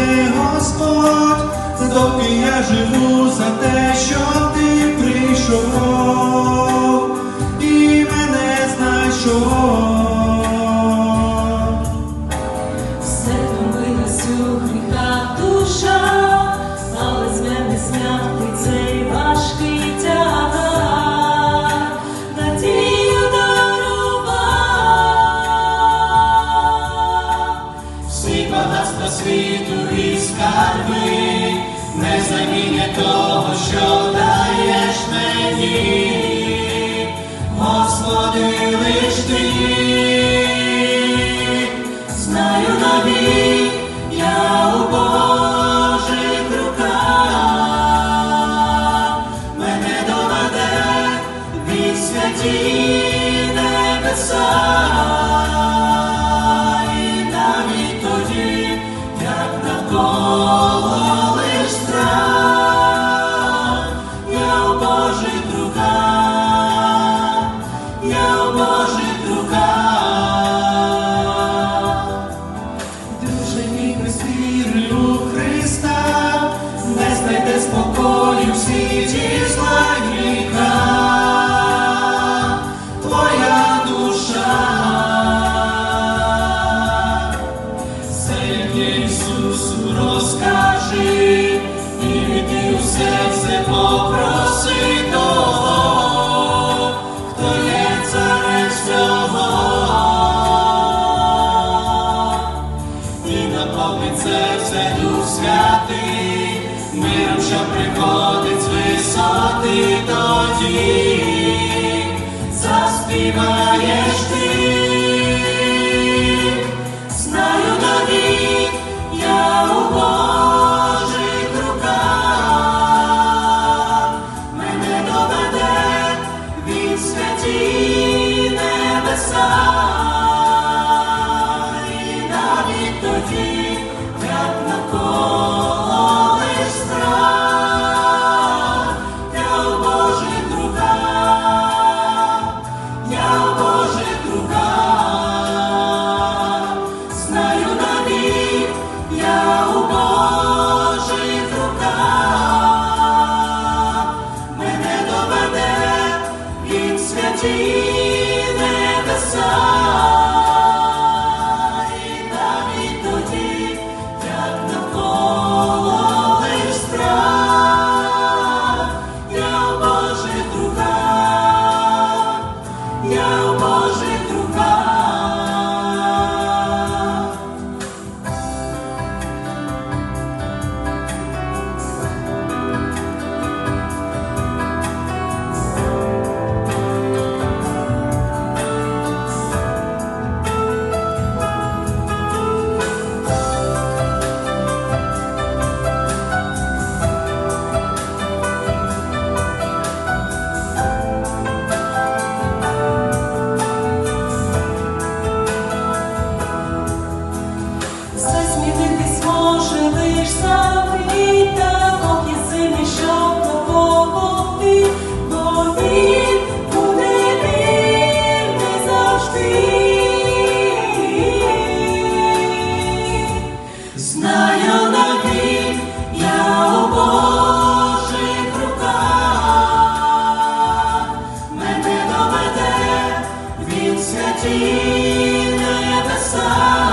мене, Господь, доки я живу за те, що ти прийшов. Спасіння того, що даєш мені, Господи, лиш ти, знаю навіть, я у Божих руках, мене доведе від святі небеса. Тоді, як на це все Дух святий, миром, що приходить з висоти тоді, заспіваєш ти. святі небеса. Я у Божих руках, я в Божих eternity never saw.